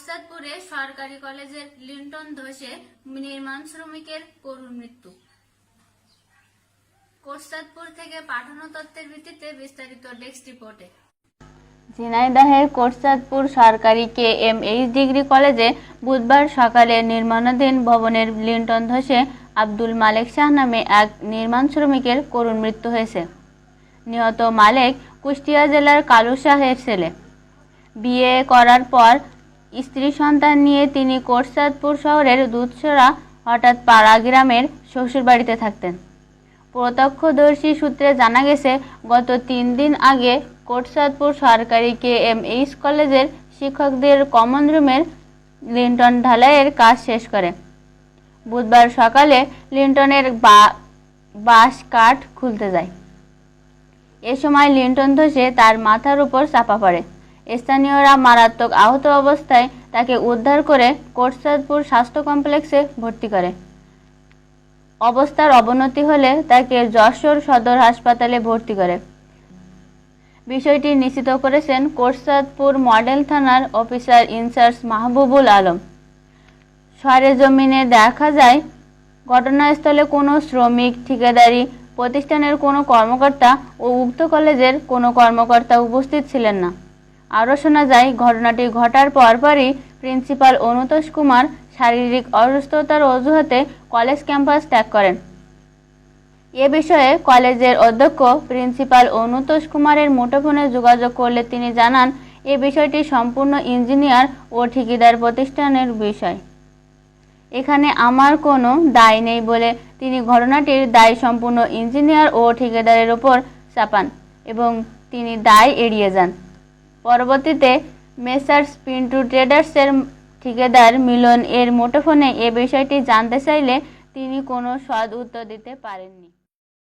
কোরসাদপুরে সরকারি কলেজের লিন্টন ধসে নির্মাণ শ্রমিকের করুণ মৃত্যু। কোরসাদপুর থেকে পাঠানো তথ্যের ভিত্তিতে বিস্তারিত ডেস্ক রিপোর্টে। ঝিনাইদহের কোটচাঁদপুর সরকারি কে এম এইচ ডিগ্রি কলেজে বুধবার সকালে নির্মাণাধীন ভবনের লিন্টন ধসে আব্দুল মালেক শাহ নামে এক নির্মাণ শ্রমিকের করুণ মৃত্যু হয়েছে। নিহত মালেক কুষ্টিয়া জেলার কালু শাহের ছেলে। বিয়ে করার পর স্ত্রী সন্তান নিয়ে তিনি কোটচাঁদপুর শহরের দুধসরা হঠাৎ পাড়া গ্রামের শ্বশুরবাড়িতে থাকতেন। প্রত্যক্ষদর্শী সূত্রে জানা গেছে, গত তিন দিন আগে কোটসাদপুর সরকারি কে এম এইচ কলেজের শিক্ষকদের কমন রুমের লিন্টন ঢালাইয়ের কাজ শেষ করে। বুধবার সকালে লিন্টনের বা- বাঁশ কাঠ খুলতে যায়। এ সময় লিন্টন ধসে তার মাথার উপর চাপা পড়ে। স্থানীয়রা মারাত্মক আহত অবস্থায় তাকে উদ্ধার করে কোটসাদপুর স্বাস্থ্য কমপ্লেক্সে ভর্তি করে। অবস্থার অবনতি হলে তাকে যশোর সদর হাসপাতালে ভর্তি করে। বিষয়টি নিশ্চিত করেছেন কোটসাদপুর মডেল থানার officer in charge Mahbubul Alam. সরেজমিনে দেখা যায়, ঘটনাস্থলে কোনো শ্রমিক, ঠিকাদারি প্রতিষ্ঠানের কোনো কর্মকর্তা ও উক্ত কলেজের কোনো কর্মকর্তা উপস্থিত ছিলেন না। আরও শোনা যায়, ঘটনাটি ঘটার পরপরই প্রিন্সিপাল অনুতোষ কুমার শারীরিক অসুস্থতার অজুহাতে কলেজ ক্যাম্পাস ত্যাগ করেন। এ বিষয়ে কলেজের অধ্যক্ষ প্রিন্সিপাল অনুতোষ কুমারের মুঠোফোনে যোগাযোগ করলে তিনি জানান, এ বিষয়টি সম্পূর্ণ ইঞ্জিনিয়ার ও ঠিকাদার প্রতিষ্ঠানের বিষয়। এখানে আমার কোনো দায় নেই বলে তিনি ঘটনাটির দায় সম্পূর্ণ ইঞ্জিনিয়ার ও ঠিকাদারের ওপর চাপান এবং তিনি দায় এড়িয়ে যান। পরবর্তীতে মেসার্স পিন্টু ট্রেডার্সের ঠিকাদার মিলন এর মুঠোফোনে এ বিষয়টি জানতে চাইলে তিনি কোনো সদ উত্তর দিতে পারেননি।